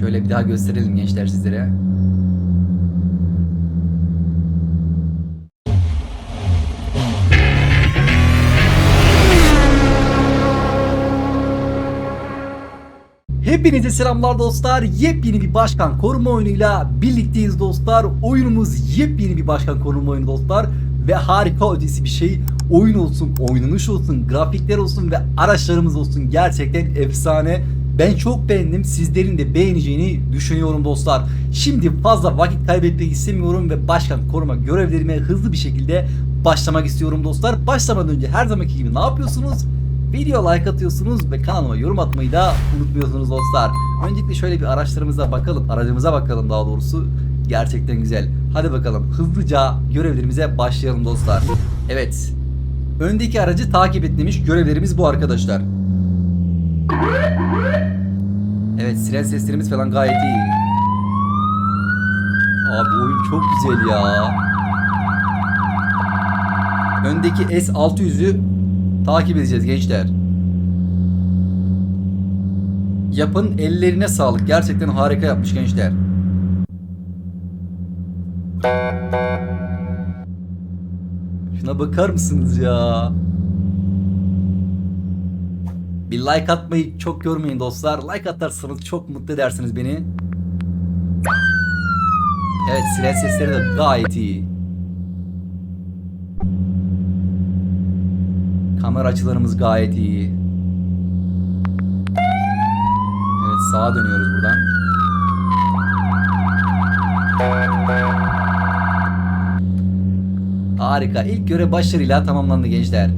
Şöyle bir daha gösterelim gençler sizlere. Hepinize selamlar dostlar. Yepyeni bir başkan koruma oyunuyla birlikteyiz dostlar. Oyunumuz yepyeni bir başkan koruma oyunu dostlar. Ve harika ötesi bir şey. Oyun olsun, oynanış olsun, grafikler olsun ve araçlarımız olsun. Gerçekten efsane. Ben çok beğendim. Sizlerin de beğeneceğini düşünüyorum dostlar. Şimdi fazla vakit kaybetmek istemiyorum ve başkan koruma görevlerime hızlı bir şekilde başlamak istiyorum dostlar. Başlamadan önce her zamanki gibi ne yapıyorsunuz? Video like atıyorsunuz ve kanalıma yorum atmayı da unutmuyorsunuz dostlar. Öncelikle şöyle bir araçlarımıza bakalım. Aracımıza bakalım daha doğrusu. Gerçekten güzel. Hadi bakalım hızlıca görevlerimize başlayalım dostlar. Evet. Öndeki aracı takip etmemiş görevlerimiz bu arkadaşlar. Evet siren seslerimiz falan gayet iyi. Abi oyun çok güzel ya. Öndeki S600'ü takip edeceğiz gençler. Yapın ellerine sağlık. Gerçekten harika yapmış gençler. Şuna bakar mısınız ya? Bir like atmayı çok görmeyin dostlar. Like atarsanız çok mutlu edersiniz beni. Evet siren sesleri de gayet iyi. Kamera açılarımız gayet iyi. Evet sağa dönüyoruz buradan. Harika. İlk görev başarıyla tamamlandı gençler.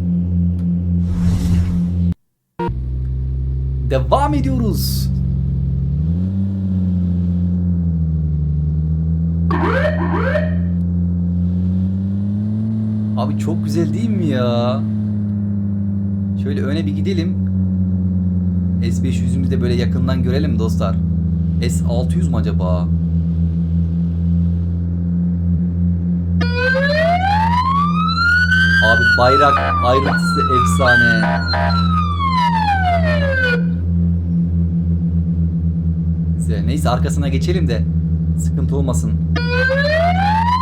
Devam ediyoruz. Abi çok güzel değil mi ya? Şöyle öne bir gidelim. S500'ümüzü de böyle yakından görelim dostlar. S600 mu acaba? Abi bayrak ayrıntısı efsane. Neyse arkasına geçelim de sıkıntı olmasın.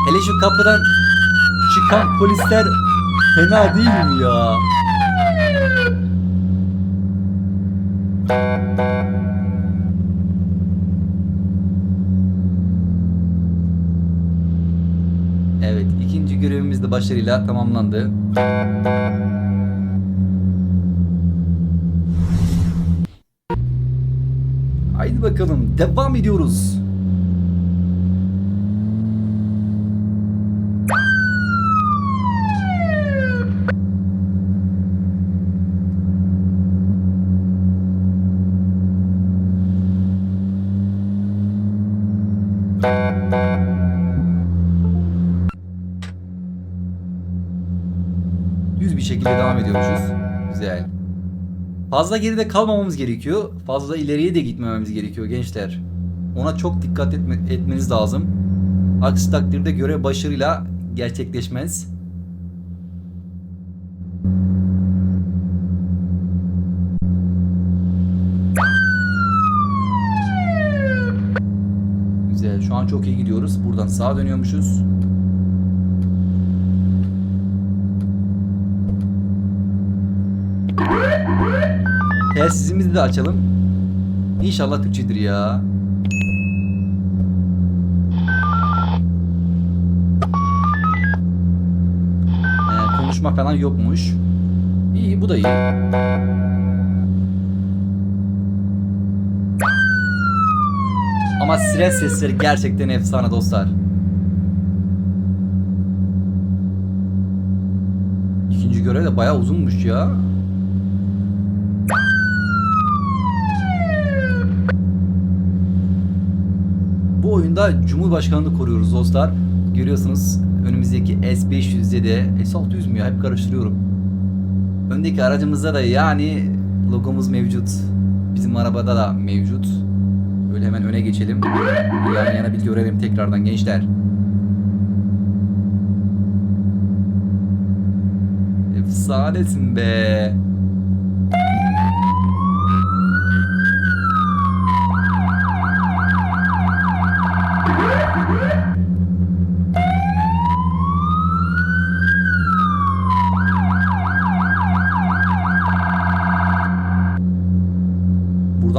Hele şu kapıdan çıkan polisler fena değil mi ya? Evet, ikinci görevimiz de başarıyla tamamlandı. Haydi bakalım, devam ediyoruz. Şekilde devam ediyormuşuz. Güzel. Fazla geride kalmamamız gerekiyor. Fazla ileriye de gitmememiz gerekiyor gençler. Ona çok dikkat etme, etmeniz lazım. Aksi takdirde görev başarıyla gerçekleşmez. Güzel. Şu an çok iyi gidiyoruz. Buradan sağa dönüyormuşuz. Telsizimizi de açalım. İnşallah Türkçedir ya. Ee, konuşma falan yokmuş. İyi bu da iyi. Ama siren sesleri gerçekten efsane dostlar. İkinci görev de bayağı uzunmuş ya. Oyunda Cumhurbaşkanını koruyoruz dostlar. Görüyorsunuz önümüzdeki S500'de de S600 mü ya hep karıştırıyorum. Öndeki aracımızda da yani logomuz mevcut. Bizim arabada da mevcut. Böyle hemen öne geçelim. Yan yana bir görelim tekrardan gençler. Efsanesin be.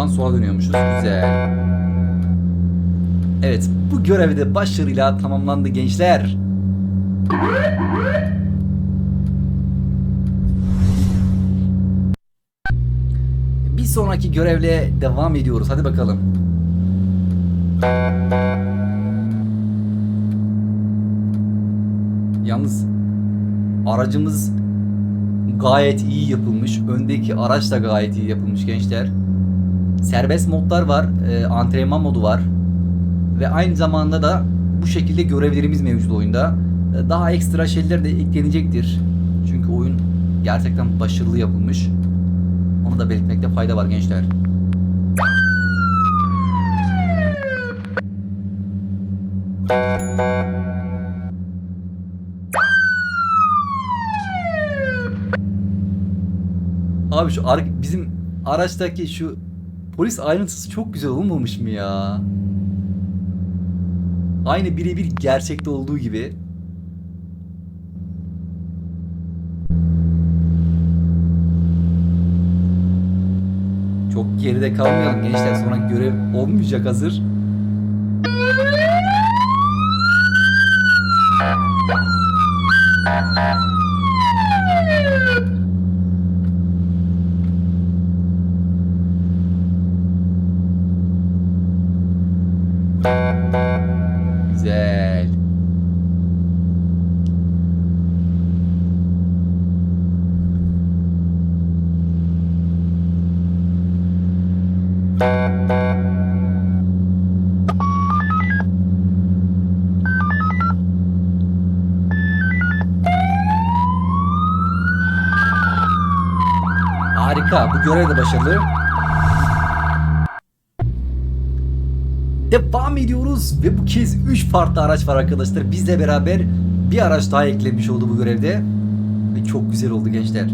Buradan sola dönüyormuşuz. Güzel. Evet, bu görev de başarıyla tamamlandı gençler. Bir sonraki görevle devam ediyoruz. Hadi bakalım. Yalnız aracımız gayet iyi yapılmış. Öndeki araç da gayet iyi yapılmış gençler. Serbest modlar var, e, antrenman modu var ve aynı zamanda da bu şekilde görevlerimiz mevcut oyunda. E, Daha ekstra şeyler de eklenecektir. Çünkü oyun gerçekten başarılı yapılmış. Onu da belirtmekte fayda var gençler. Abi şu ar- bizim araçtaki şu polis ayrıntısı çok güzel olmamış mı ya? Aynı birebir gerçekte olduğu gibi. Çok geride kalmayalım gençler sonra görev olmayacak hazır. Güzel. Harika. Bu görev de başarılı. Devam ediyoruz ve bu kez 3 farklı araç var arkadaşlar. Bizle beraber bir araç daha eklenmiş oldu bu görevde. Ve çok güzel oldu gençler.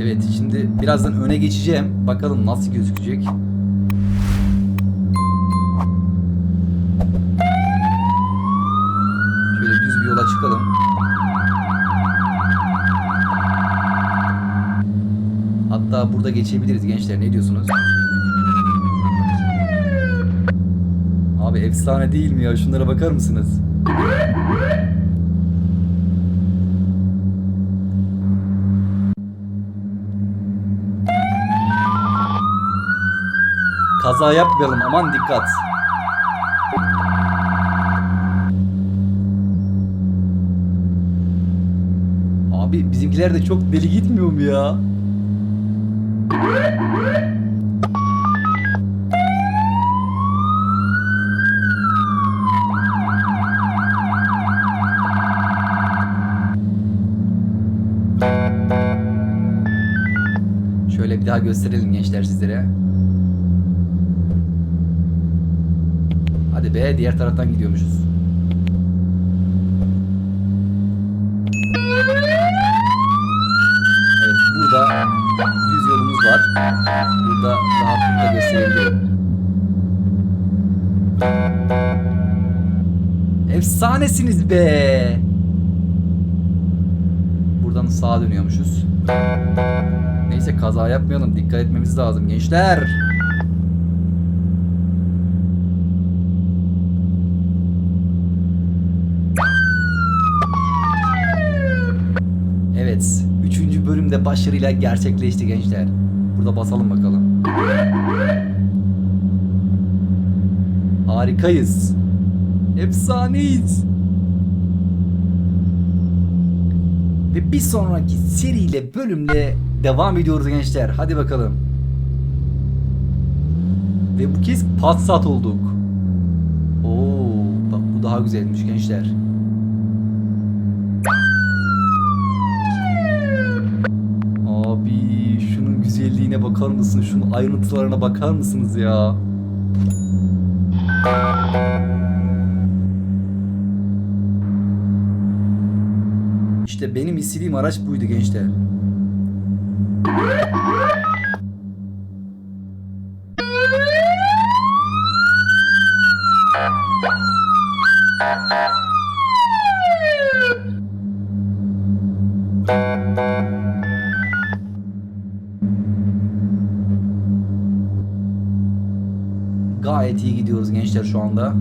Evet şimdi birazdan öne geçeceğim. Bakalım nasıl gözükecek. Burada geçebiliriz gençler ne diyorsunuz? Abi efsane değil mi ya? Şunlara bakar mısınız? Kaza yapmayalım aman dikkat. Abi bizimkiler de çok deli gitmiyor mu ya? Şöyle bir daha gösterelim gençler sizlere. Hadi be diğer taraftan gidiyormuşuz. Evet burada düz yolumuz var. Burada rahatlıkla gösterebilirim. Efsanesiniz be. Buradan sağa dönüyormuşuz. Neyse kaza yapmayalım. Dikkat etmemiz lazım gençler. Evet. Üçüncü bölümde başarıyla gerçekleşti gençler. Burada basalım bakalım. Harikayız. Efsaneyiz. Ve bir sonraki seriyle bölümle devam ediyoruz gençler. Hadi bakalım. Ve bu kez Passat olduk. Oo, bak bu daha güzelmiş gençler. şunun güzelliğine bakar mısın? Şunun ayrıntılarına bakar mısınız ya? İşte benim istediğim araç buydu gençler. Gayet iyi gidiyoruz gençler şu anda.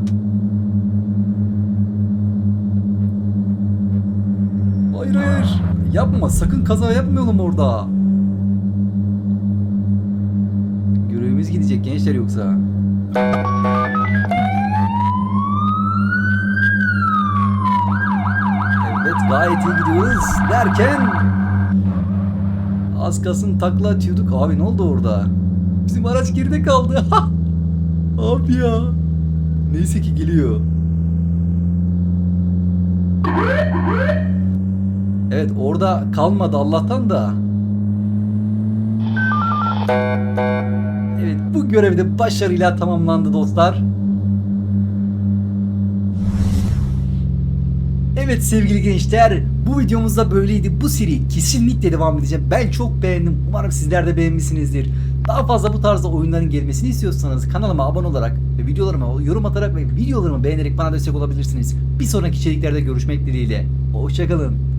Hayır hayır. Yapma sakın kaza yapmayalım orada. Gençler yoksa. Evet gayet iyi gidiyoruz derken az kalsın takla atıyorduk. Abi ne oldu orada? Bizim araç geride kaldı. Abi ya. Neyse ki geliyor. Evet orada kalmadı Allah'tan da. Evet bu görevde başarıyla tamamlandı dostlar. Evet sevgili gençler bu videomuzda böyleydi. Bu seri kesinlikle devam edeceğim. Ben çok beğendim. Umarım sizler de beğenmişsinizdir. Daha fazla bu tarzda oyunların gelmesini istiyorsanız kanalıma abone olarak ve videolarıma yorum atarak ve videolarımı beğenerek bana destek olabilirsiniz. Bir sonraki içeriklerde görüşmek dileğiyle. Hoşçakalın.